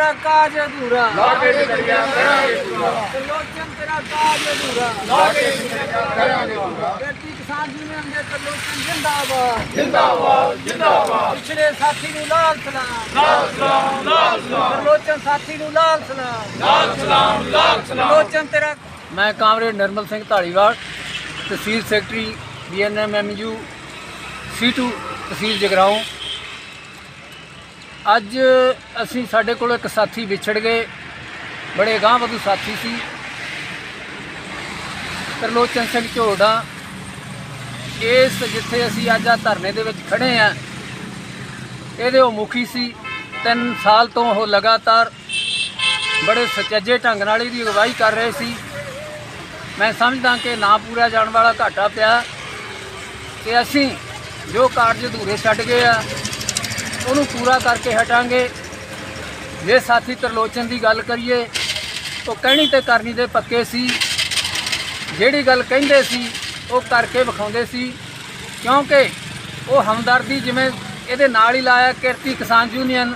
ਤੇਰਾ ਕਾਜ ਅਧੂਰਾ। ਲਾ ਕੇ ਜ਼ਿੰਦਗੀਆਂ ਕਰਾਂਗੇ ਪੂਰਾ। ਤਰਲੋਚਨ ਤੇਰਾ ਕਾਜ ਅਧੂਰਾ। ਲਾ ਕੇ ਜ਼ਿੰਦਗੀਆਂ ਕਰਾਂਗੇ ਪੂਰਾ। ਬੇਟੀ ਕਿਸਾਨ ਯੂਨੀਅਨ ਦੇ ਤਰਲੋਚਨ ਜਿੰਦਾਬਾਦ। ਜਿੰਦਾਬਾਦ ਜਿੰਦਾਬਾਦ। ਪਿਛੜੇ ਸਾਥੀ ਨੂੰ ਲਾਲ ਸਲਾਮ। ਲਾਲ ਸਲਾਮ ਲਾਲ ਸਲਾਮ। ਤਰਲੋਚਨ ਸਾਥੀ ਨੂੰ ਲਾਲ ਸਲਾਮ। ਲਾਲ ਸਲਾਮ ਲਾਲ ਸਲਾਮ। ਤਰਲੋਚਨ ਤੇਰਾ ਮੈਂ comrade Nirmal Singh Dhaliwal tehsil secretary BNMMU C2 tehsil Jagraon. ਅੱਜ ਅਸੀਂ ਸਾਡੇ ਕੋਲ ਇੱਕ ਸਾਥੀ ਵਿਛੜ ਗਏ। ਬੜੇ ਗਾਂਹ ਵਧੂ ਸਾਥੀ ਸੀ। ਤਰਲੋਚਨ ਸਿੰਘ ਝੋੜਾ ਇਸ ਜਿੱਥੇ ਅਸੀਂ ਅੱਜ ਆ ਧਰਨੇ ਦੇ ਵਿੱਚ ਖੜੇ ਆ, ਇਹਦੇ ਉਹ ਮੁਖੀ ਸੀ। 3 ਸਾਲ ਤੋਂ ਉਹ ਲਗਾਤਾਰ ਬੜੇ ਸੁਚੱਜੇ ਢੰਗ ਨਾਲ ਇਹਦੀ ਅਗਵਾਈ ਕਰ ਰਹੇ ਸੀ। ਮੈਂ ਸਮਝਦਾ ਕਿ ਨਾ ਪੂਰਾ ਜਾਣ ਵਾਲਾ ਘਾਟਾ ਪਿਆ ਤੇ ਅਸੀਂ ਜੋ ਕਾਰਜ ਅਧੂਰੇ ਛੱਡ ਗਏ ਆ ਉਹਨੂੰ ਪੂਰਾ ਕਰਕੇ ਹਟਾਂਗੇ। ਜੇ ਸਾਥੀ ਤਰਲੋਚਨ ਦੀ ਗੱਲ ਕਰੀਏ, ਉਹ ਕਹਿਣੀ ਤੇ ਕਰਨੀ ਦੇ ਪੱਕੇ ਸੀ। ਜਿਹੜੀ ਗੱਲ ਕਹਿੰਦੇ ਸੀ, ਉਹ ਕਰਕੇ ਵਿਖਾਉਂਦੇ ਸੀ। ਕਿਉਂਕਿ ਉਹ ਹਮਦਰਦੀ ਜਿਵੇਂ ਇਹਦੇ ਨਾਲ ਹੀ ਲਾਇਆ ਕਿਰਤੀ ਕਿਸਾਨ ਯੂਨੀਅਨ,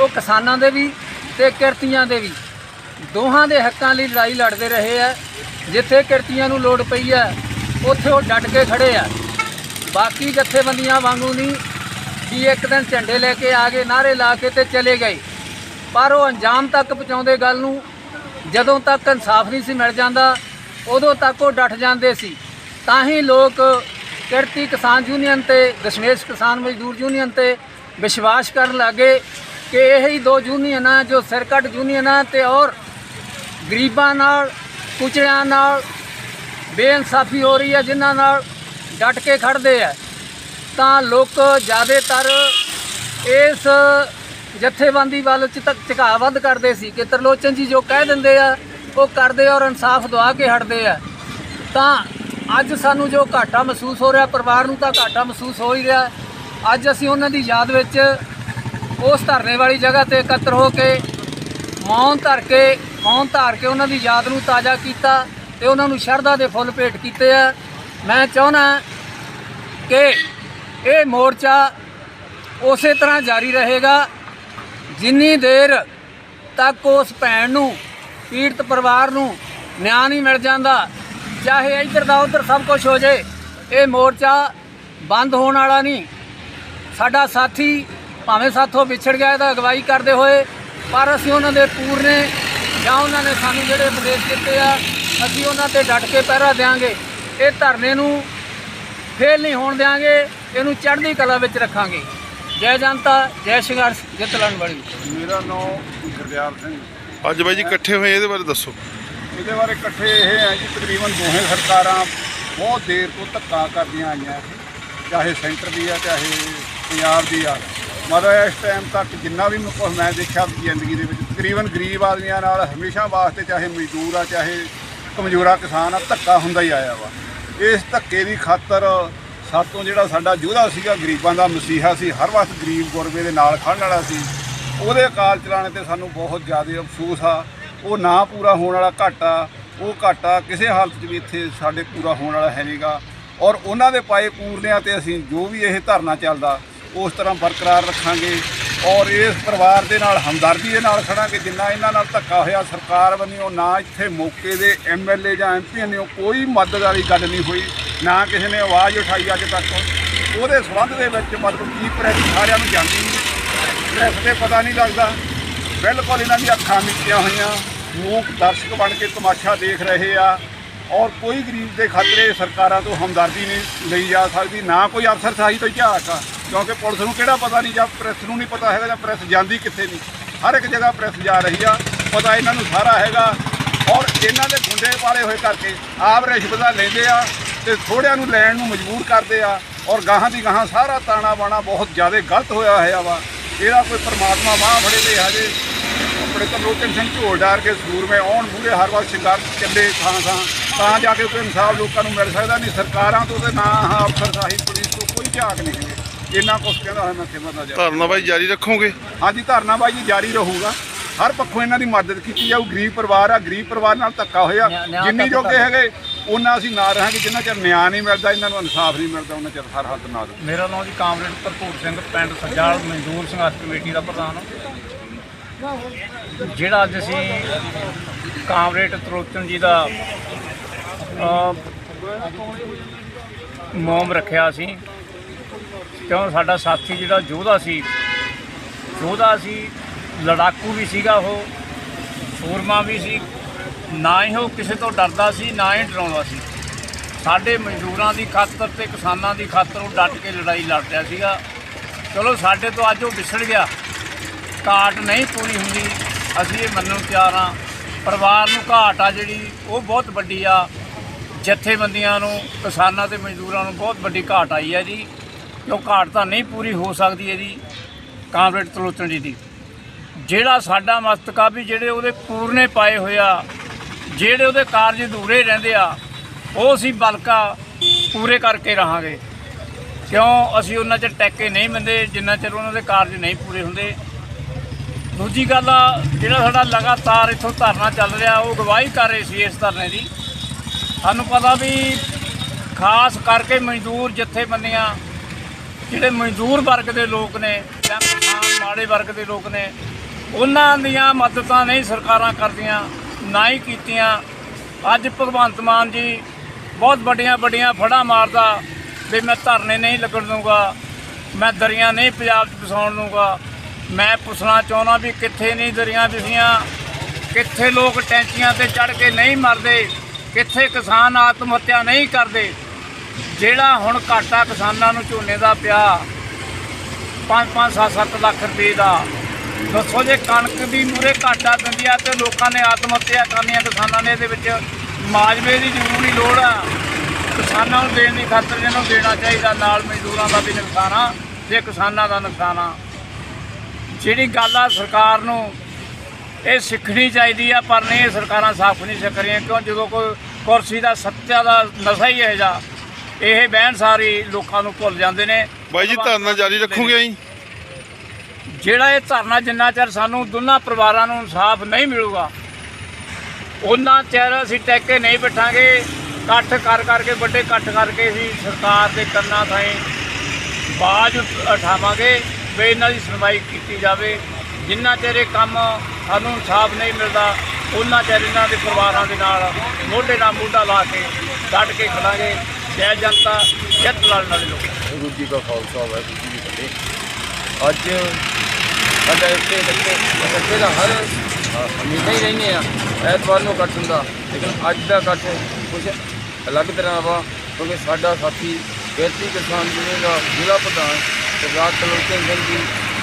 ਉਹ ਕਿਸਾਨਾਂ ਦੇ ਵੀ ਤੇ ਕਿਰਤੀਆਂ ਦੇ ਵੀ। ਦੋਹਾਂ ਦੇ ਹੱਕਾਂ ਲਈ ਲੜਾਈ ਲੜਦੇ ਰਹੇ ਆ। ਜਿੱਥੇ ਕਿਰਤੀਆਂ ਨੂੰ ਲੋੜ ਪਈ ਆ, ਉੱਥੇ ਉਹ ਡਟ ਕੇ ਖੜੇ ਆ। ਬਾਕੀ ਜਥੇਬੰਦੀਆਂ ਵਾਂਗੂ ਨਹੀਂ ਕਿ ਇੱਕ ਦਿਨ ਝੰਡੇ ਲੈ ਕੇ ਆ ਗਏ ਨਾਰੇ ਲਾ ਕੇ ਤੇ ਚਲੇ ਗਏ। ਪਰ ਉਹ ਅੰਜਾਮ ਤੱਕ ਪਹੁੰਚਾਉਂਦੇ ਗੱਲ ਨੂੰ ਜਦੋਂ ਤੱਕ ਇਨਸਾਫ ਨਹੀਂ ਸੀ ਮਿਲ ਜਾਂਦਾ, ਉਦੋਂ ਤੱਕ ਉਹ ਡਟ ਜਾਂਦੇ ਸੀ। ਤਾਂ ਹੀ ਲੋਕ ਕਿਰਤੀ ਕਿਸਾਨ ਯੂਨੀਅਨ ਤੇ ਦਸ਼ਮੇਸ਼ ਕਿਸਾਨ ਮਜ਼ਦੂਰ ਯੂਨੀਅਨ ਤੇ ਵਿਸ਼ਵਾਸ ਕਰਨ ਲੱਗੇ ਕਿ ਇਹ ਹੀ ਦੋ ਯੂਨੀਅਨਾਂ ਜੋ ਸਿਰਕੱਟ ਯੂਨੀਅਨਾਂ ਤੇ ਔਰ ਗਰੀਬਾਂ ਨਾਲ ਕੁਚੜਿਆਂ ਨਾਲ ਬੇਇਨਸਾਫੀ ਹੋ ਰਹੀ ਹੈ, ਜਿਨ੍ਹਾਂ ਨਾਲ ਡਟ ਕੇ ਖੜਦੇ ਆ। ਤਾਂ ਲੋਕ ਜ਼ਿਆਦਾਤਰ ਇਸ ਜਥੇਬੰਦੀ ਵੱਲ ਚਿਤਕ ਕਰਦੇ ਸੀ ਕਿ ਤਰਲੋਚਨ ਜੀ ਜੋ ਕਹਿ ਦਿੰਦੇ ਆ, ਉਹ ਕਰਦੇ ਔਰ ਇਨਸਾਫ ਦਵਾ ਕੇ ਹਟਦੇ ਆ। ਤਾਂ ਅੱਜ ਸਾਨੂੰ ਜੋ ਘਾਟਾ ਮਹਿਸੂਸ ਹੋ ਰਿਹਾ, ਪਰਿਵਾਰ ਨੂੰ ਤਾਂ ਘਾਟਾ ਮਹਿਸੂਸ ਹੋ ਹੀ ਰਿਹਾ। ਅੱਜ ਅਸੀਂ ਉਹਨਾਂ ਦੀ ਯਾਦ ਵਿੱਚ ਉਸ ਧਰਨੇ ਵਾਲੀ ਜਗ੍ਹਾ ਤੇ ਇਕੱਤਰ ਹੋ ਕੇ ਮੌਨ ਧਰ ਕੇ, ਮੌਨ ਧਾਰ ਕੇ ਉਹਨਾਂ ਦੀ ਯਾਦ ਨੂੰ ਤਾਜ਼ਾ ਕੀਤਾ ਤੇ ਉਹਨਾਂ ਨੂੰ ਸ਼ਰਧਾ ਦੇ ਫੁੱਲ ਭੇਟ ਕੀਤੇ ਆ। ਮੈਂ ਚਾਹੁੰਦਾ ਕਿ ਇਹ ਮੋਰਚਾ ਉਸੇ ਤਰ੍ਹਾਂ ਜਾਰੀ ਰਹੇਗਾ ਜਿੰਨੀ ਦੇਰ ਤੱਕ ਉਸ ਭੈਣ ਨੂੰ, ਪੀੜਤ ਪਰਿਵਾਰ ਨੂੰ ਨਿਆਂ ਨਹੀਂ ਮਿਲ ਜਾਂਦਾ, ਚਾਹੇ ਇੱਧਰ ਦਾ ਉੱਧਰ ਸਭ ਕੁਝ ਹੋ ਜੇ, ਇਹ ਮੋਰਚਾ ਬੰਦ ਹੋਣ ਵਾਲਾ ਨਹੀਂ। ਸਾਡਾ ਸਾਥੀ ਭਾਵੇਂ ਸਾਥੋਂ ਵਿਛੜ ਗਿਆ, ਇਹਦਾ ਅਗਵਾਈ ਕਰਦੇ ਹੋਏ, ਪਰ ਅਸੀਂ ਉਹਨਾਂ ਦੇ ਪੂਰਨੇ ਜਾਂ ਉਹਨਾਂ ਨੇ ਸਾਨੂੰ ਜਿਹੜੇ ਉਪਦੇਸ਼ ਦਿੱਤੇ ਆ, ਅਸੀਂ ਉਹਨਾਂ ਤੇ ਡਟ ਕੇ ਪਹਿਰਾ ਦੇਾਂਗੇ ਇਹ ਧਰਨੇ ਨੂੰ ਫੇਲ ਨਹੀਂ ਹੋਣ ਦੇਾਂਗੇ ਇਹਨੂੰ ਚੜ੍ਹਦੀ ਕਲਾ ਵਿੱਚ ਰੱਖਾਂਗੇ। ਜੈ ਜਨਤਾ ਜੈ ਸੰਘਰਸ਼ ਜਿੱਤ ਲੈਣ ਵਾਲੀ। ਮੇਰਾ ਨਾਮ ਗੁਰਦਿਆਲ ਸਿੰਘ। ਅੱਜ ਬਾਈ ਜੀ ਇਕੱਠੇ ਹੋਏ ਇਹਦੇ ਬਾਰੇ ਦੱਸੋ। ਇਹਦੇ ਬਾਰੇ ਇਕੱਠੇ ਇਹ ਹੈ ਜੀ ਤਕਰੀਬਨ ਦੋਹੇ ਸਰਕਾਰਾਂ ਬਹੁਤ ਦੇਰ ਤੋਂ ਧੱਕਾ ਕਰਦੀਆਂ ਆਈਆਂ। ਚਾਹੇ ਸੈਂਟਰ ਦੀ ਆ ਚਾਹੇ ਪੰਜਾਬ ਦੀ ਆ। ਮਤਲਬ ਇਸ ਟਾਈਮ ਤੱਕ ਜਿੰਨਾ ਵੀ ਕੁਛ ਮੈਂ ਦੇਖਿਆ ਜ਼ਿੰਦਗੀ ਦੇ ਵਿੱਚ ਤਕਰੀਬਨ ਗਰੀਬ ਆਦਮੀਆਂ ਨਾਲ ਹਮੇਸ਼ਾ ਵਾਸਤੇ ਚਾਹੇ ਮਜ਼ਦੂਰ ਆ ਚਾਹੇ ਕਮਜ਼ੋਰਾ ਕਿਸਾਨ ਆ ਧੱਕਾ ਹੁੰਦਾ ਹੀ ਆਇਆ ਵਾ। ਇਸ ਧੱਕੇ ਦੀ ਖਾਤਰ ਸਭ ਤੋਂ ਜਿਹੜਾ ਸਾਡਾ ਯੋਧਾ ਸੀਗਾ, ਗਰੀਬਾਂ ਦਾ ਮਸੀਹਾ ਸੀ, ਹਰ ਵਕਤ ਗਰੀਬ ਗੁਰਬੇ ਦੇ ਨਾਲ ਖੜਨ ਵਾਲਾ ਸੀ। ਉਹਦੇ ਅਕਾਲ ਚਲਾਣੇ ਤੇ ਸਾਨੂੰ ਬਹੁਤ ਜ਼ਿਆਦਾ ਅਫਸੋਸ ਆ। ਉਹ ਨਾ ਪੂਰਾ ਹੋਣ ਵਾਲਾ ਘਾਟਾ ਉਹ ਘਾਟਾ ਕਿਸੇ ਹਾਲਤ 'ਚ ਵੀ ਇੱਥੇ ਸਾਡੇ ਪੂਰਾ ਹੋਣ ਵਾਲਾ ਹੈ ਨਹੀਂਗਾ ਔਰ ਉਹਨਾਂ ਦੇ ਪਾਏ ਪੂਰਨਿਆਂ ਤੇ ਅਸੀਂ ਜੋ ਵੀ ਇਹ ਧਰਨਾ ਚੱਲਦਾ, ਉਸ ਤਰ੍ਹਾਂ ਬਰਕਰਾਰ ਰੱਖਾਂਗੇ। ਔਰ ਇਸ ਪਰਿਵਾਰ ਦੇ ਨਾਲ, ਹਮਦਰਦੀ ਦੇ ਨਾਲ ਖੜਾਂਗੇ, ਜਿੰਨਾ ਇਹਨਾਂ ਨਾਲ ਧੱਕਾ ਹੋਇਆ, ਸਰਕਾਰ ਵੱਲੋਂ ਨਾ ਇੱਥੇ ਮੌਕੇ ਦੇ ਐਮਐਲਏ ਜਾਂ ਐਮਪੀ ਨੇ ਕੋਈ ਮਦਦ ਵਾਲੀ ਗੱਲ ਨਹੀਂ ਹੋਈ। ਨਾ ਕਿਸੇ ਨੇ ਆਵਾਜ਼ ਉਠਾਈ ਅੱਜ ਤੱਕ। ਉਹਦੇ ਸੰਬੰਧ ਦੇ ਵਿੱਚ ਮਤਲਬ ਕੀ ਪ੍ਰੈਸ ਸਾਰਿਆਂ ਨੂੰ ਜਾਂਦੀ ਨਹੀਂ। ਪ੍ਰੈਸ ਤੇ ਪਤਾ ਨਹੀਂ ਲੱਗਦਾ। ਬਿਲਕੁਲ ਇਹਨਾਂ ਦੀਆਂ ਅੱਖਾਂ ਮੀਚੀਆਂ ਹੋਈਆਂ। ਮੂਕ ਦਰਸ਼ਕ ਬਣ ਕੇ ਤਮਾਸ਼ਾ ਦੇਖ ਰਹੇ ਆ। ਔਰ ਕੋਈ ਗਰੀਬ ਦੇ ਖਾਤਰੇ ਸਰਕਾਰਾਂ ਤੋਂ ਹਮਦਰਦੀ ਨਹੀਂ ਲਈ ਜਾ ਸਕਦੀ, ਨਾ ਕੋਈ ਅਫਸਰ ਸਾਹੀ ਤੋਂ ਝਾਕ ਆ। ਕਿਉਂਕਿ ਪੁਲਿਸ ਨੂੰ ਕਿਹੜਾ ਪਤਾ ਨਹੀਂ, ਜਾਂ ਪ੍ਰੈਸ ਨੂੰ ਨਹੀਂ ਪਤਾ ਹੈਗਾ, ਜਾਂ ਪ੍ਰੈਸ ਜਾਂਦੀ ਕਿੱਥੇ ਨਹੀਂ। ਹਰ ਇੱਕ ਜਗ੍ਹਾ ਪ੍ਰੈਸ ਜਾ ਰਹੀ ਆ। ਪਤਾ ਇਹਨਾਂ ਨੂੰ ਸਾਰਾ ਹੈਗਾ। ਔਰ ਇਹਨਾਂ ਦੇ ਗੁੰਡੇ ਪਾਲੇ ਹੋਏ ਕਰਕੇ ਆਪ ਰਿਸ਼ਵਤਾਂ ਲੈਂਦੇ ਆ। ਤੇ ਥੋੜਿਆਂ ਨੂੰ ਲੈਣ ਨੂੰ ਮਜਬੂਰ ਕਰਦੇ ਆ ਔਰ ਗਾਹਾਂ ਦੀ ਗਾਹਾਂ ਸਾਰਾ ਤਾਣਾ ਬਾਣਾ ਬਹੁਤ ਜ਼ਿਆਦਾ ਗਲਤ ਹੋਇਆ ਹੋਇਆ ਵਾ। ਇਹਦਾ ਕੋਈ ਪਰਮਾਤਮਾ ਬਾਹ ਫੜੇ ਦੇ ਹਜੇ ਆਪਣੇ ਤਰਲੋਚਨ ਸਿੰਘ ਝੋਲਦਾਰ ਕੇ ਸੂਰਮੇ ਆਉਣ ਮੂਰੇ ਹਰ ਵਾਰ ਸ਼ਿੰਗਾਰ ਚੱਲੇ ਥਾਂ ਥਾਂ। ਤਾਂ ਜਾ ਕੇ ਕੋਈ ਇਨਸਾਫ ਲੋਕਾਂ ਨੂੰ ਮਿਲ ਸਕਦਾ ਨਹੀਂ। ਸਰਕਾਰਾਂ ਤੋਂ ਤੇ ਨਾ ਅਫਸਰ ਸਾਹੀ ਪੁਲਿਸ ਤੋਂ ਕੋਈ ਝਾਕ ਨਹੀਂ ਹੈਗੇ। ਇੰਨਾ ਕੁਛ ਕਹਿੰਦਾ ਹੋਇਆ ਮੈਂ ਸਿਮਰ ਦਾ ਜਾ ਧਰਨਾ ਬਾਈ ਜਾਰੀ ਰੱਖੋਗੇ? ਹਾਂਜੀ ਧਰਨਾ ਬਾਈ ਜੀ ਜਾਰੀ ਰਹੂਗਾ। ਹਰ ਪੱਖੋਂ ਇਹਨਾਂ ਦੀ ਮਦਦ ਕੀਤੀ ਜਾਊ। ਗਰੀਬ ਪਰਿਵਾਰ ਆ। ਗਰੀਬ ਪਰਿਵਾਰ ਨਾਲ ਧੱਕਾ ਹੋਇਆ। ਜਿੰਨੀ ਜੋਗੇ ਤਾਂ- ਹੈਗੇ ਉਹਨਾਂ ਅਸੀਂ ਨਾਲ ਰਹਾਂਗੇ ਜਿੰਨਾ ਚਿਰ ਨਿਆਂ ਨਹੀਂ ਮਿਲਦਾ ਇਹਨਾਂ ਨੂੰ ਇਨਸਾਫ ਨਹੀਂ ਮਿਲਦਾ ਉਹਨਾਂ ਚਿਰ ਹਰ ਹੱਦ ਨਾਲ। ਮੇਰਾ ਨਾਮ ਜੀ ਕਾਮਰੇਡ ਭਰਪੂਰ ਸਿੰਘ ਪਿੰਡ ਸੱਜਾਲ ਮਜ਼ਦੂਰ ਸੰਘਰਸ਼ ਕਮੇਟੀ ਦਾ ਪ੍ਰਧਾਨ ਜਿਹੜਾ ਅੱਜ ਅਸੀਂ ਕਾਮਰੇਡ ਤਰੋਚਨ ਜੀ ਦਾ ਅ, ਮੋਮ ਰੱਖਿਆ ਸੀ ਕਿਉਂ ਸਾਡਾ ਸਾਥੀ ਜਿਹੜਾ ਯੋਧਾ ਸੀ ਯੋਧਾ ਸੀ ਲੜਾਕੂ ਵੀ ਸੀਗਾ ਉਹ ਸੂਰਮਾ ਵੀ ਸੀ ਨਾ ਹੀ ਉਹ ਕਿਸੇ ਤੋਂ ਡਰਦਾ ਸੀ, ਨਾ ਹੀ ਡਰਾਉਂਦਾ ਸੀ। ਸਾਡੇ ਮਜ਼ਦੂਰਾਂ ਦੀ ਖਾਤਰ ਤੇ ਕਿਸਾਨਾਂ ਦੀ ਖਾਤਰ ਉਹ ਡਟ ਕੇ ਲੜਾਈ ਲੜ ਰਿਹਾ ਸੀਗਾ। ਚਲੋ ਸਾਡੇ ਤੋਂ ਅੱਜ ਉਹ ਵਿਛੜ ਗਿਆ। ਘਾਟ ਨਹੀਂ ਪੂਰੀ ਹੁੰਦੀ, ਅਸੀਂ ਇਹ ਮੰਨਣ ਨੂੰ ਤਿਆਰ ਹਾਂ। ਪਰਿਵਾਰ ਨੂੰ ਘਾਟ ਆ ਜਿਹੜੀ, ਉਹ ਬਹੁਤ ਵੱਡੀ ਆ। ਜਥੇਬੰਦੀਆਂ ਨੂੰ, ਕਿਸਾਨਾਂ ਤੇ ਮਜ਼ਦੂਰਾਂ ਨੂੰ ਬਹੁਤ ਵੱਡੀ ਘਾਟ ਆਈ ਹੈ ਜੀ। ਕਿਉਂ ਘਾਟ ਤਾਂ ਨਹੀਂ ਪੂਰੀ ਹੋ ਸਕਦੀ ਇਹਦੀ ਕਾਮਰੇਡ ਤਲੋਚਨ ਜੀ ਦੀ। ਜਿਹੜਾ ਸਾਡਾ ਮਸਤਕਾ ਵੀ ਜਿਹੜੇ ਉਹਦੇ ਪੂਰਨੇ ਪਾਏ ਹੋਇਆ ਜਿਹੜੇ ਉਹਦੇ ਕਾਰਜ ਅਧੂਰੇ ਰਹਿੰਦੇ ਆ, ਉਹ ਅਸੀਂ ਬਲਕਾ ਪੂਰੇ ਕਰਕੇ ਰਹਾਂਗੇ। ਕਿਉਂ? ਅਸੀਂ ਉਹਨਾਂ 'ਚ ਟੈਕੇ ਨਹੀਂ ਮੰਦੇ ਜਿੰਨਾ ਚਿਰ ਉਹਨਾਂ ਦੇ ਕਾਰਜ ਨਹੀਂ ਪੂਰੇ ਹੁੰਦੇ। ਦੂਜੀ ਗੱਲ ਆ, ਜਿਹੜਾ ਸਾਡਾ ਲਗਾਤਾਰ ਇੱਥੋਂ ਧਰਨਾ ਚੱਲ ਰਿਹਾ, ਉਹ ਗਵਾਹੀ ਕਰ ਰਹੇ ਸੀ ਇਸ ਧਰਨੇ ਦੀ। ਸਾਨੂੰ ਪਤਾ ਵੀ ਖਾਸ ਕਰਕੇ ਮਜ਼ਦੂਰ ਜਥੇਬੰਦੀਆਂ, ਜਿਹੜੇ ਮਜ਼ਦੂਰ ਵਰਗ ਦੇ ਲੋਕ ਨੇ, ਜਾਂ ਕਿਸਾਨ ਮਾੜੇ ਵਰਗ ਦੇ ਲੋਕ ਨੇ, ਉਹਨਾਂ ਦੀਆਂ ਮਦਦਾਂ ਨਹੀਂ ਸਰਕਾਰਾਂ ਕਰਦੀਆਂ। ਨਾ ਹੀ ਕੀਤੀਆਂ। ਅੱਜ ਭਗਵੰਤ ਮਾਨ ਜੀ ਬਹੁਤ ਵੱਡੀਆਂ ਵੱਡੀਆਂ ਫੜਾਂ ਮਾਰਦਾ ਵੀ ਮੈਂ ਧਰਨੇ ਨਹੀਂ ਲੱਗਣ ਦੂੰਗਾ ਮੈਂ ਦਰੀਆਂ ਨਹੀਂ ਪੰਜਾਬ 'ਚ ਵਸਾਉਣ ਦੂੰਗਾ ਮੈਂ ਪੁੱਛਣਾ ਚਾਹੁੰਦਾ ਵੀ ਕਿੱਥੇ ਨਹੀਂ ਦਰੀਆਂ ਵਿਸੀਆਂ ਕਿੱਥੇ ਲੋਕ ਟੈਂਕੀਆਂ ਤੇ ਚੜ ਕੇ ਨਹੀਂ ਮਰਦੇ, ਕਿੱਥੇ ਕਿਸਾਨ ਆਤਮ ਹੱਤਿਆ ਨਹੀਂ ਕਰਦੇ। ਜਿਹੜਾ ਹੁਣ ਘਾਟਾ ਕਿਸਾਨਾਂ ਨੂੰ ਝੋਨੇ ਦਾ ਪਿਆ 5-5 7-7 ਲੱਖ ਰੁਪਏ ਦਾ। ਦੱਸੋ ਜੇ ਕਣਕ ਦੀ ਮੂਰੇ ਘਾਟਾ ਪੈਂਦੀ ਆ ਤੇ ਲੋਕਾਂ ਨੇ ਆਤਮ ਹੱਤਿਆ ਕਰਨੀਆਂ ਕਿਸਾਨਾਂ ਨੇ ਇਹਦੇ ਵਿੱਚ ਮਾਜਵੇ ਦੀ ਜ਼ਰੂਰੀ ਲੋੜ ਆ। ਕਿਸਾਨਾਂ ਨੂੰ ਦੇਣ ਦੀ ਖਾਤਰ ਜਿਹਨੂੰ ਦੇਣਾ ਚਾਹੀਦਾ, ਨਾਲ ਮਜ਼ਦੂਰਾਂ ਦਾ ਵੀ ਨੁਕਸਾਨ ਆ ਤੇ ਕਿਸਾਨਾਂ ਦਾ ਨੁਕਸਾਨ ਆ। ਜਿਹੜੀ ਗੱਲ ਆ ਸਰਕਾਰ ਨੂੰ, ਇਹ ਸਿੱਖਣੀ ਚਾਹੀਦੀ ਆ, ਪਰ ਨਹੀਂ, ਇਹ ਸਰਕਾਰਾਂ ਸਾਫ਼ ਨਹੀਂ ਸਿੱਖ ਰਹੀਆਂ ਕਿਉਂ? ਜਦੋਂ ਕੋਈ ਕੁਰਸੀ ਦਾ ਸੱਤਿਆ ਦਾ ਨਸ਼ਾ ਹੀ ਇਹ ਜਾ ਇਹ ਬਹਿਣ ਸਾਰੀ ਲੋਕਾਂ ਨੂੰ ਭੁੱਲ ਜਾਂਦੇ ਨੇ। ਬਾਈ ਜੀ, ਧਰਨਾ ਜਾਰੀ ਰੱਖੋਗੇ ਜੀ ਜਿਹੜਾ ਇਹ ਧਰਨਾ ਜਿੰਨਾ ਚਿਰ ਸਾਨੂੰ ਦੋਨਾਂ ਪਰਿਵਾਰਾਂ ਨੂੰ ਇਨਸਾਫ ਨਹੀਂ ਮਿਲੂਗਾ, ਉਹਨਾਂ ਚਿਰ ਅਸੀਂ ਟੈਕੇ ਨਹੀਂ ਬਿਠਾਂਗੇ। ਇਕੱਠ ਕਰ ਕਰਕੇ, ਵੱਡੇ ਇਕੱਠ ਕਰਕੇ ਅਸੀਂ ਸਰਕਾਰ ਦੇ ਕੰਨਾਂ ਥਾਈ ਬਾਜ ਉਠਾਵਾਂਗੇ ਵੀ ਇਹਨਾਂ ਦੀ ਸੁਣਵਾਈ ਕੀਤੀ ਜਾਵੇ। ਜਿੰਨਾ ਚਿਰ ਇਹ ਕੰਮ ਸਾਨੂੰ ਇਨਸਾਫ ਨਹੀਂ ਮਿਲਦਾ, ਉਹਨਾਂ ਚਿਰ ਇਹਨਾਂ ਦੇ ਪਰਿਵਾਰਾਂ ਦੇ ਨਾਲ ਮੋਢੇ ਨਾਲ ਮੋਢਾ ਲਾ ਕੇ ਡਟ ਕੇ ਖੜਾਂਗੇ। ਜੈ ਜਨਤਾ ਜਿੱਤ ਲੜਨ ਵਾਲੇ ਲੋਕ। ਗੁਰੂ ਜੀ ਦਾ ਖਾਲਸਾ, ਵਾਹਿਗੁਰੂ ਜੀ ਕੀ ਫਤਿਹ। ਅੱਜ ਸਾਡਾ ਇੱਥੇ ਇਕੱਠੇ ਇਕੱਠੇ ਦਾ ਹਰ ਅ, ਹਮੇਸ਼ਾ ਹੀ ਰਹਿੰਦੇ ਆ ਐਤਵਾਰ ਨੂੰ ਇਕੱਠ ਹੁੰਦਾ ਲੇਕਿਨ ਅੱਜ ਦਾ ਇਕੱਠ ਕੁਝ ਅਲੱਗ ਤਰ੍ਹਾਂ ਵਾ ਕਿਉਂਕਿ ਸਾਡਾ ਸਾਥੀ ਕਿਰਤੀ ਕਿਸਾਨ ਯੂਨੀਅਨ ਦਾ ਜ਼ਿਲ੍ਹਾ ਪ੍ਰਧਾਨ ਸਰਦਾਰ ਤਲੋਚਨ ਸਿੰਘ ਜੀ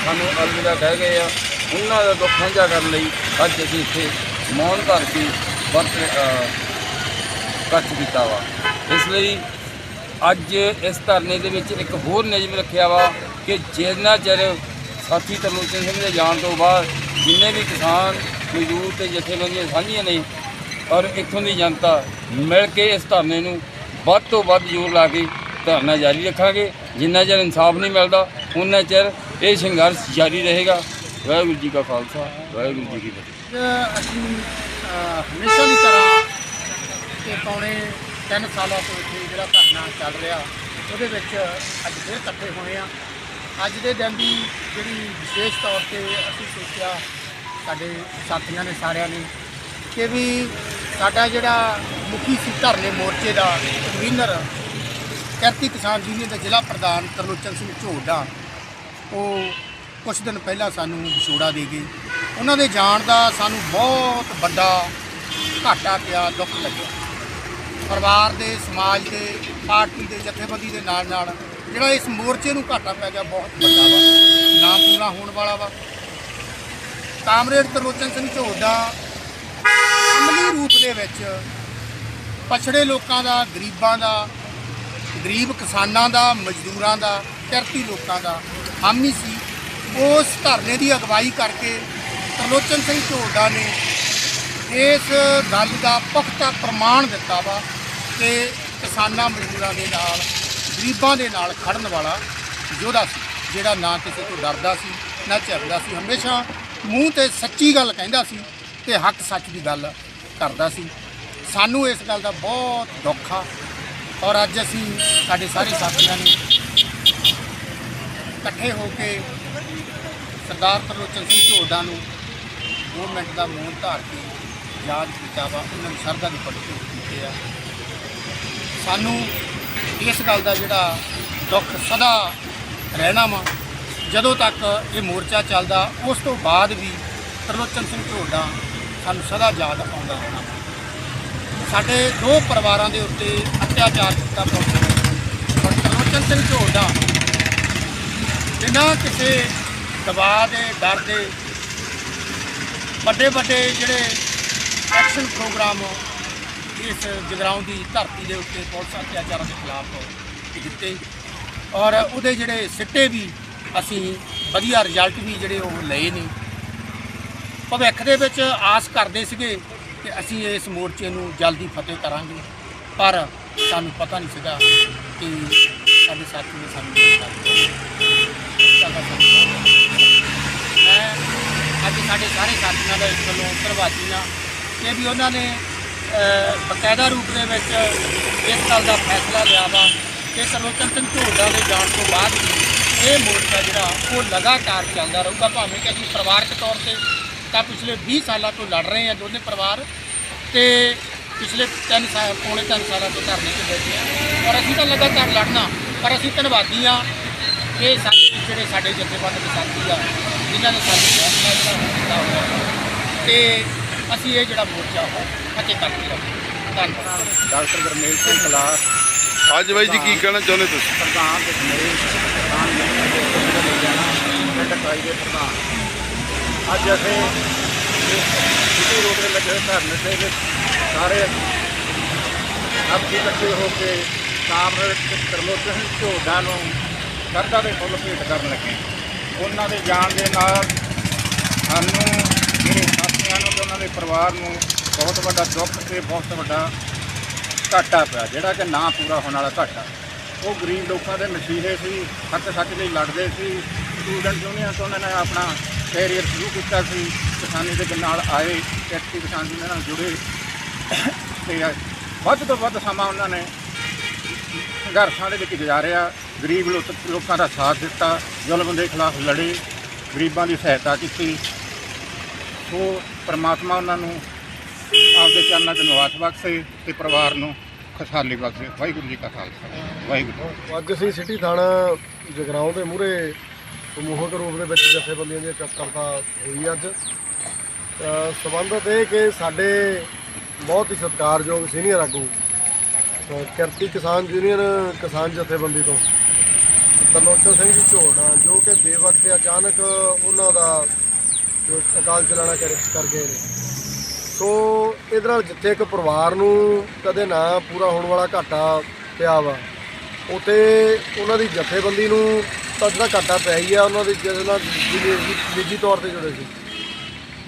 ਸਾਨੂੰ ਅਲਵਿਦਾ ਕਹਿ ਗਏ ਆ ਉਹਨਾਂ ਦਾ ਦੁੱਖ ਸਾਂਝਾ ਕਰਨ ਲਈ ਅੱਜ ਅਸੀਂ ਇੱਥੇ ਮੌਨ ਧਰ ਕੇ ਵਰਤ ਅ, ਕੀਤਾ ਵਾ। ਇਸ ਲਈ ਅੱਜ ਇਸ ਧਰਨੇ ਦੇ ਵਿੱਚ ਇੱਕ ਹੋਰ ਨਿਯਮ ਰੱਖਿਆ ਵਾ ਕਿ ਜਿੰਨਾ ਚਿਰ ਸਾਥੀ ਤਰਲੋਚਨ ਸਿੰਘ ਦੇ ਜਾਣ ਤੋਂ ਬਾਅਦ ਜਿੰਨੇ ਵੀ ਕਿਸਾਨ ਮਜ਼ਦੂਰ ਤੇ ਜਥੇਬੰਦੀਆਂ ਸਾਂਝੀਆਂ ਨੇ ਔਰ ਇੱਥੋਂ ਦੀ ਜਨਤਾ ਮਿਲ ਕੇ ਇਸ ਧਰਨੇ ਨੂੰ ਵੱਧ ਤੋਂ ਵੱਧ ਜ਼ੋਰ ਲਾ ਕੇ ਧਰਨਾ ਜਾਰੀ ਰੱਖਾਂਗੇ। ਜਿੰਨਾ ਚਿਰ ਇਨਸਾਫ ਨਹੀਂ ਮਿਲਦਾ ਉਹਨਾਂ ਚਿਰ ਇਹ ਸੰਘਰਸ਼ ਜਾਰੀ ਰਹੇਗਾ। ਵਾਹਿਗੁਰੂ ਜੀ ਕਾ ਖਾਲਸਾ ਵਾਹਿਗੁਰੂ ਜੀ ਕੀ ਫਤਿਹ। ਅਸੀਂ ਅਹ, ਹਮੇਸ਼ਾ ਦੀ ਤਰ੍ਹਾਂ ਤੇ ਪੌਣੇ 3 ਸਾਲਾਂ ਤੋਂ ਇੱਥੇ ਜਿਹੜਾ ਧਰਨਾ ਚੱਲ ਰਿਹਾ ਉਹਦੇ ਵਿੱਚ ਅੱਜ ਫਿਰ ਇਕੱਠੇ ਹੋਏ ਆ ਅੱਜ ਦੇ ਦਿਨ ਦੀ ਜਿਹੜੀ ਵਿਸ਼ੇਸ਼ ਤੌਰ ਤੇ ਅਸੀਂ ਸੋਚਿਆ, ਸਾਡੇ ਸਾਥੀਆਂ ਨੇ, ਸਾਰਿਆਂ ਨੇ ਕਿ ਵੀ ਸਾਡਾ ਜਿਹੜਾ ਮੁਖੀ ਸੀ ਧਰਨੇ ਮੋਰਚੇ ਦਾ ਕਨਵੀਨਰ ਕਿਰਤੀ ਕਿਸਾਨ ਯੂਨੀਅਨ ਦੇ ਜ਼ਿਲ੍ਹਾ ਪ੍ਰਧਾਨ ਤਰਲੋਚਨ ਸਿੰਘ ਝੋਡਾ, ਉਹ ਕੁਝ ਦਿਨ ਪਹਿਲਾਂ ਸਾਨੂੰ ਵਿਛੋੜਾ ਦੇ ਗਏ। ਉਹਨਾਂ ਦੇ ਜਾਣ ਦਾ ਸਾਨੂੰ ਬਹੁਤ ਵੱਡਾ ਘਾਟਾ ਪਿਆ, ਦੁੱਖ ਲੱਗਿਆ। ਪਰਿਵਾਰ ਦੇ, ਸਮਾਜ ਦੇ, ਪਾਰਟੀ ਦੇ ਜਥੇਬੰਦੀ ਦੇ ਨਾਲ ਨਾਲ ਜਿਹੜਾ ਇਸ ਮੋਰਚੇ ਨੂੰ ਘਾਟਾ ਪੈ ਗਿਆ ਬਹੁਤ ਵੱਡਾ ਵਾ, ਨਾ ਪੂਰਾ ਹੋਣ ਵਾਲਾ ਵਾ। ਕਾਮਰੇਡ ਤਰਲੋਚਨ ਸਿੰਘ ਝੋੜਾ ਅਮਲੀ ਰੂਪ ਦੇ ਵਿੱਚ ਪਛੜੇ ਲੋਕਾਂ ਦਾ, ਗਰੀਬਾਂ ਦਾ, ਗਰੀਬ ਕਿਸਾਨਾਂ ਦਾ, ਮਜ਼ਦੂਰਾਂ ਦਾ, ਕਿਰਤੀ ਲੋਕਾਂ ਦਾ ਹਾਮੀ ਸੀ। ਉਸ ਧਰਨੇ ਦੀ ਅਗਵਾਈ ਕਰਕੇ ਤਰਲੋਚਨ ਸਿੰਘ ਝੋੜਾ ਨੇ ਇਸ ਗੱਲ ਦਾ ਪੁਖਤਾ ਪ੍ਰਮਾਣ ਦਿੱਤਾ ਵਾ ਕਿ ਕਿਸਾਨਾਂ ਮਜ਼ਦੂਰਾਂ ਦੇ ਨਾਲ ਗਰੀਬਾਂ ਦੇ ਨਾਲ ਖੜਨ ਵਾਲਾ ਯੋਧਾ ਸੀ, ਜਿਹੜਾ ਨਾ ਕਿਸੇ ਤੋਂ ਡਰਦਾ ਸੀ, ਨਾ ਝਰਦਾ ਸੀ, ਹਮੇਸ਼ਾ ਮੂੰਹ ਤੇ ਸੱਚੀ ਗੱਲ ਕਹਿੰਦਾ ਸੀ ਤੇ ਹੱਕ ਸੱਚ ਦੀ ਗੱਲ ਕਰਦਾ ਸੀ। ਸਾਨੂੰ ਇਸ ਗੱਲ ਦਾ ਬਹੁਤ ਦੁੱਖ ਆ ਔਰ ਅੱਜ ਅਸੀਂ ਸਾਡੇ ਸਾਰੇ ਸਾਥੀਆਂ ਨੇ ਇਕੱਠੇ ਹੋ ਕੇ ਸਰਦਾਰ ਤਰਲੋਚਨ ਸਿੰਘ ਝੋੜਾ ਨੂੰ ਗਵਰਨਮੈਂਟ ਦਾ ਮੂੰਹ ਧਾਰ ਕੇ ਯਾਦ ਕੀਤਾ ਵਾ, ਉਹਨਾਂ ਨੂੰ ਸਰਦਾ ਦੇ ਪੱਟ ਕੀਤੇ ਆ। ਸਾਨੂੰ ਇਸ ਗੱਲ ਦਾ ਜਿਹੜਾ ਦੁੱਖ ਸਦਾ ਰਹਿਣਾ ਵਾ। ਜਦੋਂ ਤੱਕ ਇਹ ਮੋਰਚਾ ਚੱਲਦਾ, ਉਸ ਤੋਂ ਬਾਅਦ ਵੀ ਤਰਲੋਚਨ ਸਿੰਘ ਝੋਡਾ ਸਾਨੂੰ ਸਦਾ ਯਾਦ ਆਉਂਦਾ ਰਹਿਣਾ ਸਾਡੇ ਦੋ ਪਰਿਵਾਰਾਂ ਦੇ ਉੱਤੇ ਅਤਿਆਚਾਰ ਕੀਤਾ ਪੁਲਿਸ ਪਰ ਤਰਲੋਚਨ ਸਿੰਘ ਝੋਡਾ ਬਿਨਾਂ ਕਿਸੇ ਦਬਾਅ ਦੇ, ਡਰ ਦੇ ਵੱਡੇ ਵੱਡੇ ਜਿਹੜੇ ਐਕਸ਼ਨ ਪ੍ਰੋਗਰਾਮ ਇਸ ਜਗਰਾਉਂ ਦੀ ਧਰਤੀ ਦੇ ਉੱਤੇ ਪੁਲਿਸ ਅਤਿਆਚਾਰਾਂ ਦੇ ਖਿਲਾਫ ਦਿੱਤੇ ਔਰ ਉਹਦੇ ਜਿਹੜੇ ਸਿੱਟੇ ਵੀ ਅਸੀਂ ਵਧੀਆ ਰਿਜ਼ਲਟ ਵੀ ਜਿਹੜੇ ਉਹ ਲਏ ਨੇ। ਭਵਿੱਖ ਦੇ ਵਿੱਚ ਆਸ ਕਰਦੇ ਸੀਗੇ ਕਿ ਅਸੀਂ ਇਸ ਮੋਰਚੇ ਨੂੰ ਜਲਦੀ ਫਤਿਹ ਕਰਾਂਗੇ। ਪਰ ਸਾਨੂੰ ਪਤਾ ਨਹੀਂ ਸੀਗਾ ਕਿ ਸਾਡੇ ਸਾਥੀ ਨੇ ਸਾਨੂੰ ਮੈਂ ਅੱਜ ਸਾਡੇ ਸਾਰੇ ਸਾਥੀਆਂ ਦਾ ਇਸ ਵੱਲੋਂ ਧੰਨਵਾਦੀ ਹਾਂ ਕਿ ਵੀ ਉਹਨਾਂ ਨੇ ਬਕਾਇਦਾ ਰੂਪ ਦੇ ਵਿੱਚ ਇਸ ਗੱਲ ਦਾ ਫੈਸਲਾ ਲਿਆ ਵਾ ਕਿ ਸਰਵੋਤਮ ਸਿੰਘ ਢੋਡਾ ਦੇ ਜਾਣ ਤੋਂ ਬਾਅਦ ਵੀ ਇਹ ਮੋਰਚਾ ਜਿਹੜਾ, ਉਹ ਲਗਾਤਾਰ ਚੱਲਦਾ ਰਹੂਗਾ। ਭਾਵੇਂ ਕਿ ਅਸੀਂ ਪਰਿਵਾਰਕ ਤੌਰ ਤੇ ਤਾਂ ਪਿਛਲੇ 20 ਸਾਲਾਂ ਤੋਂ ਲੜ ਰਹੇ ਹਾਂ ਦੋਨੇ ਪਰਿਵਾਰ ਤੇ ਪਿਛਲੇ 3 ਸਾਲ ਪੌਣੇ 3 ਸਾਲਾਂ ਤੋਂ ਧਰਨੇ ਤੇ ਬੈਠੇ ਹਾਂ। ਔਰ ਅਸੀਂ ਤਾਂ ਲਗਾਤਾਰ ਲੜਨਾ, ਪਰ ਅਸੀਂ ਧੰਨਵਾਦੀ ਹਾਂ ਇਹ ਸਾਰੇ ਜਿਹੜੇ ਸਾਡੇ ਜਥੇਬੰਦ ਦੇ ਸਾਥੀ ਆ, ਜਿਨ੍ਹਾਂ ਨੇ ਸਾਨੂੰ ਫੈਸਲਾ ਜਿਹੜਾ ਕੀਤਾ ਹੋਇਆ। ਤੇ ਅਸੀਂ ਇਹ ਜਿਹੜਾ ਮੋਰਚਾ ਉਹ ਧੰਨਵਾਦ ਡਾਕਟਰ ਗਰਮੇਲ ਸਿੰਘ ਕਲਾਸ ਅੱਜ ਬਾਈ ਜੀ ਕੀ ਕਹਿਣਾ ਚਾਹੁੰਦੇ ਤੁਸੀਂ? ਪ੍ਰਧਾਨ ਦੇ ਸਮੇਤ ਪ੍ਰਧਾਨ ਦੇ ਜਾਣਾ ਪਿੰਡ ਕਾਈ ਦੇ ਪ੍ਰਧਾਨ। ਅੱਜ ਅਸੀਂ ਸਿਟੀ ਰੋਡ ਦੇ ਲੱਗੇ ਹੋਏ ਧਰਨੇ ਤੇ ਵਿੱਚ ਸਾਰੇ ਆਪਸੀ ਇਕੱਠੇ ਹੋ ਕੇ ਕਾਮਰੇਡ ਸਿੰਘ ਝੋਡਾ ਨੂੰ ਕਰਦਾ ਦੇ ਫੁੱਲ ਭੇਟ ਕਰਨ ਲੱਗੇ। ਉਹਨਾਂ ਦੇ ਜਾਣ ਦੇ ਨਾਲ ਸਾਨੂੰ ਮੇਰੇ ਸਾਥੀਆਂ ਨੂੰ ਤੇ ਉਹਨਾਂ ਦੇ ਪਰਿਵਾਰ ਨੂੰ ਬਹੁਤ ਵੱਡਾ ਦੁੱਖ ਤੇ ਬਹੁਤ ਵੱਡਾ ਘਾਟਾ ਪਿਆ, ਜਿਹੜਾ ਕਿ ਨਾ ਪੂਰਾ ਹੋਣ ਵਾਲਾ ਘਾਟਾ। ਉਹ ਗਰੀਬ ਲੋਕਾਂ ਦੇ ਮਸੀਹੇ ਸੀ ਹੱਕ ਸੱਚ ਲਈ ਲੜਦੇ ਸੀ। ਸਟੂਡੈਂਟ ਯੂਨੀਅਨ ਤੋਂ ਉਹਨਾਂ ਨੇ ਆਪਣਾ ਕੈਰੀਅਰ ਸ਼ੁਰੂ ਕੀਤਾ ਸੀ। ਕਿਸਾਨੀ ਦੇ ਨਾਲ ਆਏ ਟੈਕਸੀ ਕਿਸਾਨ ਯੂਨੀਅਨ ਨਾਲ ਜੁੜੇ। ਤੇ ਵੱਧ ਤੋਂ ਵੱਧ ਸਮਾਂ ਉਹਨਾਂ ਨੇ ਸੰਘਰਸ਼ਾਂ ਦੇ ਵਿੱਚ ਗੁਜ਼ਾਰਿਆ। ਗਰੀਬ ਲੋਕ- ਲੋਕਾਂ ਦਾ ਸਾਥ ਦਿੱਤਾ, ਜ਼ੁਲਮ ਦੇ ਖਿਲਾਫ ਲੜੇ, ਗਰੀਬਾਂ ਦੀ ਸਹਾਇਤਾ ਕੀਤੀ। ਸੋ ਪਰਮਾਤਮਾ ਉਹਨਾਂ ਨੂੰ ਆਪਦੇ ਚਰਨਾਂ 'ਚ ਨਿਵਾਸ ਬਖਸ਼ੇ ਤੇ ਪਰਿਵਾਰ ਨੂੰ ਖੁਸ਼ਹਾਲੀ ਬਖਸ਼ੇ। ਵਾਹਿਗੁਰੂ ਜੀ ਕਾ ਖਾਲਸਾ। ਵਾਹਿਗੁਰੂ ਅੱਜ ਅਸੀਂ ਸਿਟੀ ਥਾਣਾ ਜਗਰਾਉਂ ਦੇ ਮੂਹਰੇ ਸਮੂਹਕ ਰੂਪ ਦੇ ਵਿੱਚ ਜਥੇਬੰਦੀਆਂ ਦੀ ਇਕੱਤਰਤਾ ਹੋਈ ਅੱਜ। ਅ, ਸੰਬੰਧਿਤ ਇਹ ਕਿ ਸਾਡੇ ਬਹੁਤ ਹੀ ਸਤਿਕਾਰਯੋਗ ਸੀਨੀਅਰ ਆਗੂ ਕਿਰਤੀ ਕਿਸਾਨ ਯੂਨੀਅਨ ਕਿਸਾਨ ਜਥੇਬੰਦੀ ਤੋਂ ਤਰਲੋਚਨ ਸਿੰਘ ਜੀ ਝੋੜਾ ਜੋ ਕਿ ਬੇਵਕਤ ਅਚਾਨਕ ਉਹਨਾਂ ਦਾ ਜੋ ਅਕਾਲ ਚਲਾਣਾ ਕਰ ਕਰ ਗਏ ਨੇ। ਸੋ ਇਹਦੇ ਨਾਲ ਜਿੱਥੇ ਇੱਕ ਪਰਿਵਾਰ ਨੂੰ ਕਦੇ ਨਾ ਪੂਰਾ ਹੋਣ ਵਾਲਾ ਘਾਟਾ ਪਿਆ ਵਾ ਉਤੇ ਉਹਨਾਂ ਦੀ ਜਥੇਬੰਦੀ ਨੂੰ ਤਾਂ ਜਿਹੜਾ ਘਾਟਾ ਪਿਆ ਹੀ ਆ ਉਹਨਾਂ ਦੀ ਜਿਹਦੇ ਨਾਲ ਨਿੱਜੀ- ਤੌਰ ਤੇ ਜੁੜੇ ਸੀ।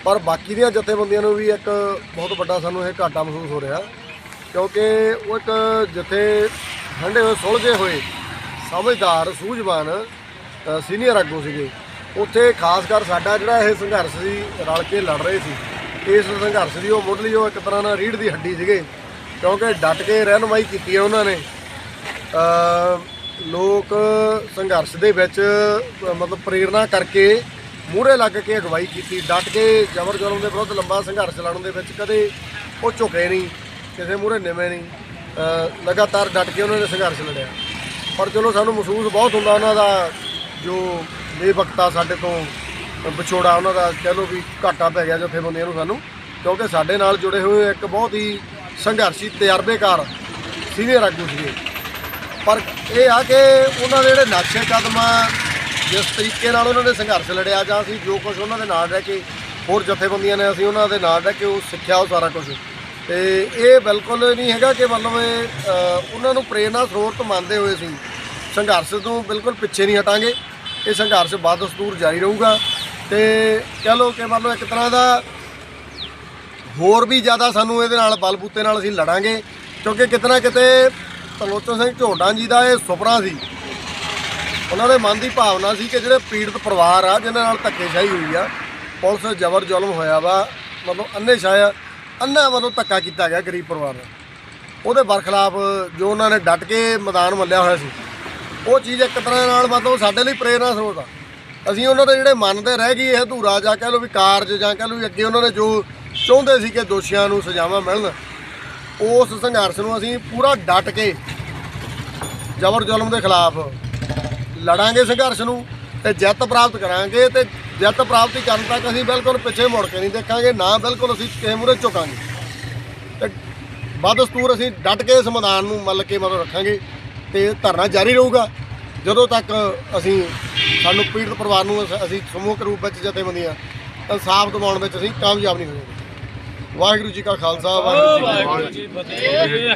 ਪਰ ਬਾਕੀ ਦੀਆਂ ਜਥੇਬੰਦੀਆਂ ਨੂੰ ਵੀ ਇੱਕ ਬਹੁਤ ਵੱਡਾ ਸਾਨੂੰ ਇਹ ਘਾਟਾ ਮਹਿਸੂਸ ਹੋ ਰਿਹਾ, ਕਿਉਂਕਿ ਉਹ ਇੱਕ ਜਿੱਥੇ ਠੰਡੇ ਹੋਏ, ਸੁਲਝੇ ਹੋਏ, ਸਮਝਦਾਰ, ਸੂਝਵਾਨ ਸੀਨੀਅਰ ਆਗੂ ਸੀਗੇ। ਉੱਥੇ ਖਾਸ ਕਰ ਸਾਡਾ ਜਿਹੜਾ ਇਹ ਸੰਘਰਸ਼ ਸੀ, ਰਲ ਕੇ ਲੜ ਰਹੇ ਸੀ। ਇਸ ਸੰਘਰਸ਼ ਦੀ ਉਹ ਮੁੱਢਲੀ ਉਹ ਇੱਕ ਤਰ੍ਹਾਂ ਨਾਲ ਰੀੜ ਦੀ ਹੱਡੀ ਸੀਗੇ, ਕਿਉਂਕਿ ਡਟ ਕੇ ਰਹਿਨਮਾਈ ਕੀਤੀ ਹੈ ਉਹਨਾਂ ਨੇ। ਲੋਕ ਸੰਘਰਸ਼ ਦੇ ਵਿੱਚ, ਮਤਲਬ ਪ੍ਰੇਰਣਾ ਕਰਕੇ ਮੂਹਰੇ ਲੱਗ ਕੇ ਅਗਵਾਈ ਕੀਤੀ। ਡਟ ਕੇ ਜ਼ਬਰ ਜ਼ੁਲਮ ਦੇ ਵਿਰੁੱਧ ਲੰਬਾ ਸੰਘਰਸ਼ ਲੜਨ ਦੇ ਵਿੱਚ ਕਦੇ ਉਹ ਝੁਕੇ ਨਹੀਂ, ਕਿਸੇ ਮੂਹਰੇ ਨਿਵੇਂ ਨਹੀਂ। ਲਗਾਤਾਰ ਡਟ ਕੇ ਉਹਨਾਂ ਨੇ ਸੰਘਰਸ਼ ਲੜਿਆ। ਪਰ ਚਲੋ ਸਾਨੂੰ ਮਹਿਸੂਸ ਬਹੁਤ ਹੁੰਦਾ ਉਹਨਾਂ ਦਾ ਜੋ ਬੇਵਕਤਾ ਸਾਡੇ ਤੋਂ ਵਿਛੋੜਾ ਉਹਨਾਂ ਦਾ ਕਹਿ ਲਓ ਵੀ ਘਾਟਾ ਪੈ ਗਿਆ ਜਥੇਬੰਦੀਆਂ ਨੂੰ ਸਾਨੂੰ, ਕਿਉਂਕਿ ਸਾਡੇ ਨਾਲ ਜੁੜੇ ਹੋਏ ਇੱਕ ਬਹੁਤ ਹੀ ਸੰਘਰਸ਼ੀ, ਤਜਰਬੇਕਾਰ ਸੀਨੀਅਰ ਆਗੂ ਸੀਗੇ। ਪਰ ਇਹ ਆ ਕਿ ਉਹਨਾਂ ਦੇ ਜਿਹੜੇ ਨਕਸ਼ੇ ਕਦਮ ਆ, ਜਿਸ ਤਰੀਕੇ ਨਾਲ ਉਹਨਾਂ ਨੇ ਸੰਘਰਸ਼ ਲੜਿਆ ਜਾਂ ਅਸੀਂ ਜੋ ਕੁਝ ਉਹਨਾਂ ਦੇ ਨਾਲ ਰਹਿ ਕੇ, ਹੋਰ ਜਥੇਬੰਦੀਆਂ ਨੇ ਅਸੀਂ ਉਹਨਾਂ ਦੇ ਨਾਲ ਰਹਿ ਕੇ ਉਹ ਸਿੱਖਿਆ ਉਹ ਸਾਰਾ ਕੁਝ ਤੇ ਇਹ ਬਿਲਕੁਲ ਨਹੀਂ ਹੈਗਾ ਕਿ ਮਤਲਬ ਇਹ ਉਹਨਾਂ ਨੂੰ ਪ੍ਰੇਰਨਾ ਸਰੋਤ ਮੰਨਦੇ ਹੋਏ ਸੀ ਸੰਘਰਸ਼ ਤੋਂ ਬਿਲਕੁਲ ਪਿੱਛੇ ਨਹੀਂ ਹਟਾਂਗੇ। ਇਹ ਸੰਘਰਸ਼ ਬਦਸਤੂਰ ਜਾਰੀ ਰਹੂਗਾ। ਤੇ ਕਹਿ ਲਓ ਕਿ ਮੰਨ ਲਓ ਇੱਕ ਤਰ੍ਹਾਂ ਦਾ ਹੋਰ ਵੀ ਜ਼ਿਆਦਾ ਸਾਨੂੰ ਇਹਦੇ ਨਾਲ ਬਲਬੂਤੇ ਨਾਲ ਅਸੀਂ ਲੜਾਂਗੇ, ਕਿਉਂਕਿ ਕਿਤਨਾ ਕਿਤੇ ਤਲੋਚਨ ਸਿੰਘ ਝੋਟਾਂ ਜੀ ਦਾ ਇਹ ਸੁਪਨਾ ਸੀ। ਉਹਨਾਂ ਦੇ ਮਨ ਦੀ ਭਾਵਨਾ ਸੀ ਕਿ ਜਿਹੜੇ ਪੀੜਤ ਪਰਿਵਾਰ ਆ ਜਿਨ੍ਹਾਂ ਨਾਲ ਧੱਕੇਸ਼ਾਹੀ ਹੋਈ ਆ, ਪੁਲਿਸ ਜ਼ਬਰ ਜ਼ੁਲਮ ਹੋਇਆ ਵਾ, ਮਤਲਬ ਅੰਨੇ ਛਾਇਆ ਅੰਨਾ ਵੱਲੋਂ ਧੱਕਾ ਕੀਤਾ ਗਿਆ ਗਰੀਬ ਪਰਿਵਾਰ ਨਾਲ ਉਹਦੇ ਬਰਖਲਾਫ ਜੋ ਉਹਨਾਂ ਨੇ ਡਟ ਕੇ ਮੈਦਾਨ ਮੱਲਿਆ ਹੋਇਆ ਸੀ। ਉਹ ਚੀਜ਼ ਇੱਕ ਤਰ੍ਹਾਂ ਨਾਲ ਮਤਲਬ ਸਾਡੇ ਲਈ ਪ੍ਰੇਰਨਾ ਸਰੋਤ ਆ। ਅਸੀਂ ਉਹਨਾਂ ਦੇ ਜਿਹੜੇ ਮਨ ਤੇ ਰਹਿ ਗਈ ਇਹ ਅਧੂਰਾ ਜਾਂ ਕਹਿ ਲਓ ਵੀ ਕਾਰਜ ਜਾਂ ਕਹਿ ਲਓ ਵੀ ਅੱਗੇ ਉਹਨਾਂ ਨੇ ਜੋ ਚਾਹੁੰਦੇ ਸੀ ਕਿ ਦੋਸ਼ੀਆਂ ਨੂੰ ਸਜ਼ਾਵਾਂ ਮਿਲਣ, ਉਸ ਸੰਘਰਸ਼ ਨੂੰ ਅਸੀਂ ਪੂਰਾ ਡਟ ਕੇ ਜ਼ਬਰ ਜ਼ੁਲਮ ਦੇ ਖਿਲਾਫ ਲੜਾਂਗੇ ਸੰਘਰਸ਼ ਨੂੰ ਤੇ ਜਿੱਤ ਪ੍ਰਾਪਤ ਕਰਾਂਗੇ ਤੇ ਜਿੱਤ ਪ੍ਰਾਪਤੀ ਕਰਨ ਤੱਕ ਅਸੀਂ ਬਿਲਕੁਲ ਪਿੱਛੇ ਮੁੜ ਕੇ ਨਹੀਂ ਦੇਖਾਂਗੇ, ਨਾ ਬਿਲਕੁਲ ਅਸੀਂ ਕਿਸੇ ਮੂਹਰੇ ਝੁਕਾਂਗੇ। ਤੇ ਬਦਸਤੂਰ ਅਸੀਂ ਡਟ ਕੇ ਇਸ ਮੈਦਾਨ ਨੂੰ ਮੱਲ ਕੇ ਮਤਲਬ ਰੱਖਾਂਗੇ ਤੇ ਧਰਨਾ ਜਾਰੀ ਰਹੂਗਾ। ਜਦੋਂ ਤੱਕ ਅਸੀਂ ਸਾਨੂੰ ਪੀੜਤ ਪਰਿਵਾਰ ਨੂੰ ਅਸ- ਅਸੀਂ ਸਮੂਹਕ ਰੂਪ ਵਿੱਚ ਜਥੇਬੰਦੀਆਂ ਇਨਸਾਫ ਦਿਵਾਉਣ ਵਿੱਚ ਅਸੀਂ ਕਾਮਯਾਬ ਨਹੀਂ ਹੋਏ। ਵਾਹਿਗੁਰੂ ਜੀ ਕਾ ਖਾਲਸਾ, ਵਾਹਿਗੁਰੂ ਜੀ ਕੀ ਫਤਿਹ।